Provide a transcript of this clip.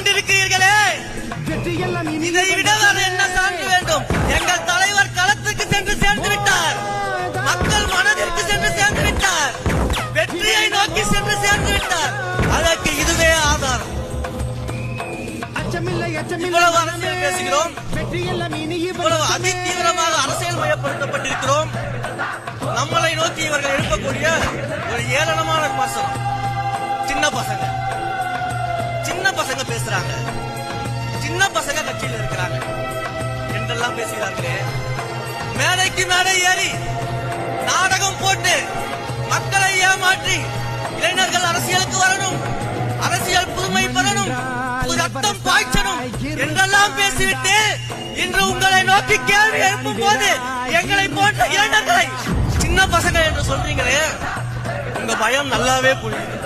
கொண்டிருக்கிறீர்களே. இதை விட என்ன சான்று வேண்டும்? எங்கள் தலைவர் களத்துக்கு சென்று சேர்ந்து விட்டார். மக்கள் மனதிற்கு சென்று சேர்ந்து விட்டார். வெற்றியை நோக்கி சென்று சேர்ந்து விட்டார். அதற்கு இதுவே ஆதாரம். இவ்வளவு அரசியல் பேசுகிறோம். இவ்வளவு அதிதீவிரமாக அரசியல் மயப்படுத்தப்பட்டிருக்கிறோம். நம்மளை நோக்கி இவர்கள் எழுப்பக்கூடிய ஒரு ஏளனமான விமர்சனம். சின்ன பசங்க. சின்ன பேசுறாங்க. சின்ன பசங்க கட்சியில் இருக்கிறாங்க. என்றெல்லாம் பேசுகிறார்களே. மேடைக்கு மேடை ஏறி நாடகம் போட்டு மக்களை ஏமாற்றி இளைஞர்கள் அரசியலுக்கு வரணும். அரசியல் புதுமை பெறணும். ரத்தம் பாய்ச்சணும் என்றெல்லாம் பேசிவிட்டு இன்று உங்களை நோக்கி கேள்வி எழுப்பும் போது எங்களை போன்ற இளைஞர்களை சின்ன பசங்க என்று சொல்றீங்களே. உங்க பயம் நல்லாவே புரியுது.